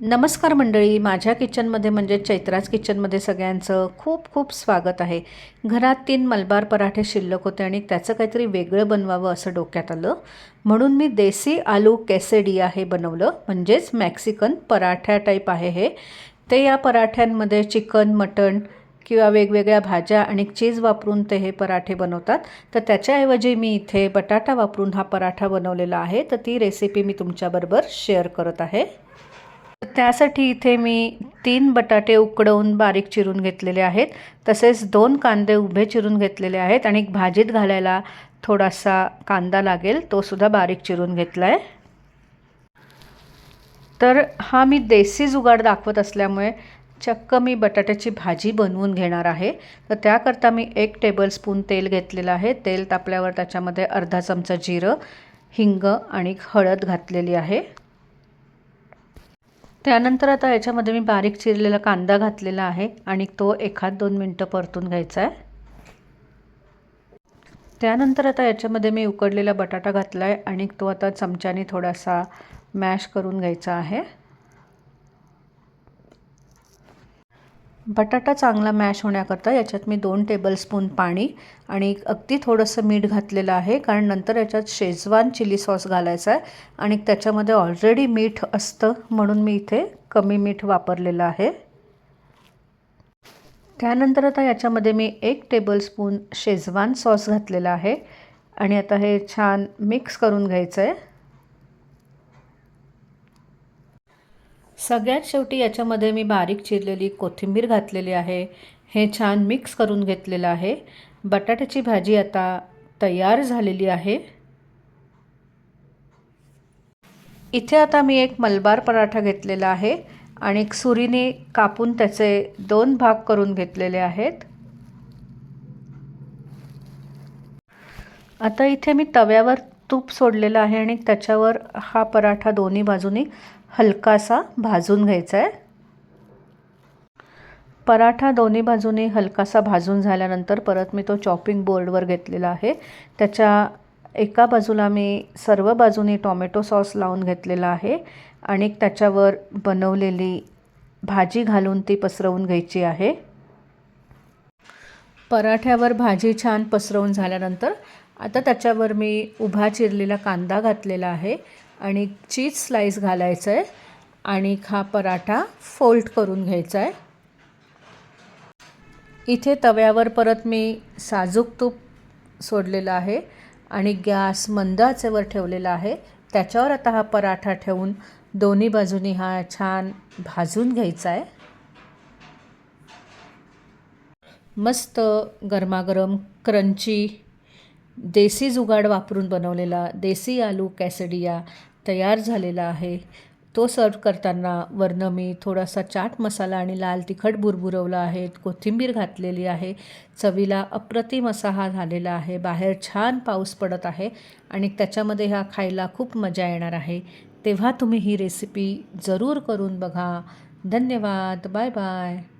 नमस्कार मंडळी माझ्या किचनमध्ये म्हणजे चैत्राज किचनमध्ये सगळ्यांचं खूप खूप स्वागत आहे. घरात तीन मलबार पराठे शिल्लक होते आणि त्याचं काहीतरी वेगळं बनवावं असं डोक्यात आलं. म्हणून मी देसी आलू कॅसेडिया हे बनवलं. म्हणजेच मॅक्सिकन पराठ्या टाईप आहे हे. ते या पराठ्यांमध्ये चिकन मटण किंवा वेगवेगळ्या भाज्या आणि चीज वापरून ते हे पराठे बनवतात. तर त्याच्याऐवजी मी इथे बटाटा वापरून हा पराठा बनवलेला आहे. तर ती रेसिपी मी तुमच्याबरोबर शेअर करत आहे. त्यासाठी इथे मी तीन बटाटे उकडवून बारीक चिरून घेतलेले आहेत. तसेच दोन कांदे उभे चिरून घेतलेले आहेत आणि भाजीत घालायला थोडासा कांदा लागेल तोसुद्धा बारीक चिरून घेतला आहे तर हा मी देसी जुगाड दाखवत असल्यामुळे चक्क मी बटाट्याची भाजी बनवून घेणार आहे. तर त्याकरता मी एक टेबलस्पून तेल घेतलेलं आहे. तेल तापल्यावर त्याच्यामध्ये अर्धा चमचा जिरं हिंग आणि हळद घातलेली आहे. त्यानंतर आता याच्यामध्ये मी बारीक चिरलेला कांदा घातलेला आहे आणि तो एखाद दोन मिनटं परतून घ्यायचा आहे. त्यानंतर आता याच्यामध्ये मी उकडलेला बटाटा घातला आहे आणि तो आता चमच्याने थोडासा मॅश करून घ्यायचा आहे. बटाटा चांगला मॅश होण्याकरता याच्यात मी दोन टेबलस्पून पाणी आणि अगदी थोडंसं मीठ घातलेलं आहे कारण नंतर याच्यात शेजवान चिली सॉस घालायचा आहे आणि त्याच्यामध्ये ऑलरेडी मीठ असतं म्हणून मी इथे कमी मीठ वापरलेलं आहे. त्यानंतर आता याच्यामध्ये मी एक टेबलस्पून शेजवान सॉस घातलेला आहे आणि आता हे छान मिक्स करून घ्यायचं आहे. सगळ्यात शेवटी याच्यामध्ये मी बारीक चिरलेली कोथिंबीर घातलेली आहे. हे छान मिक्स करून घेतलेलं आहे. बटाट्याची भाजी आता तयार झालेली आहे. इथे आता मी एक मलबार पराठा घेतलेला आहे आणि एक सुरीने कापून त्याचे दोन भाग करून घेतलेले आहेत. आता इथे मी तव्यावर तूप सोडलेलं आहे आणि त्याच्यावर हा पराठा दोन्ही बाजूनी हलकासा भाजून घ्यायचा आहे. पराठा दोन्ही बाजूने हलकासा भाजून झाल्यानंतर परत मी तो चॉपिंग बोर्डवर घेतलेला आहे. त्याच्या एका बाजूला मी सर्व बाजूने टॉमॅटो सॉस लावून घेतलेला आहे आणि त्याच्यावर बनवलेली भाजी घालून ती पसरवून घ्यायची आहे. पराठ्यावर भाजी छान पसरवून झाल्यानंतर आता त्याच्यावर मी उभा चिरलेला कांदा घातलेला आहे आणि चीज स्लाईस घालायचं आहे आणि हा पराठा फोल्ड करून घ्यायचा आहे इथे तव्यावर परत मी साजूक तूप सोडलेलं आहे आणि गॅस मंद आचेवर ठेवलेला आहे. त्याच्यावर आता हा पराठा ठेवून दोन्ही बाजूनी हा छान भाजून घ्यायचा आहे मस्त गरमागरम क्रंची देसी जुगाड वापरून बनवलेला देसी आलू कॅसडिया तयार झालेला आहे. तो सर्व करताना वरनं मी थोडासा चाट मसाला आणि लाल तिखट बुरबुरवला आहे. कोथिंबीर घातलेली आहे. चवीला अप्रतिम असा हा झालेला आहे. बाहेर छान पाऊस पडत आहे आणि त्याच्यामध्ये हा खायला खूप मजा येणार आहे. तेव्हा तुम्ही ही रेसिपी जरूर करून बघा. धन्यवाद. Bye bye.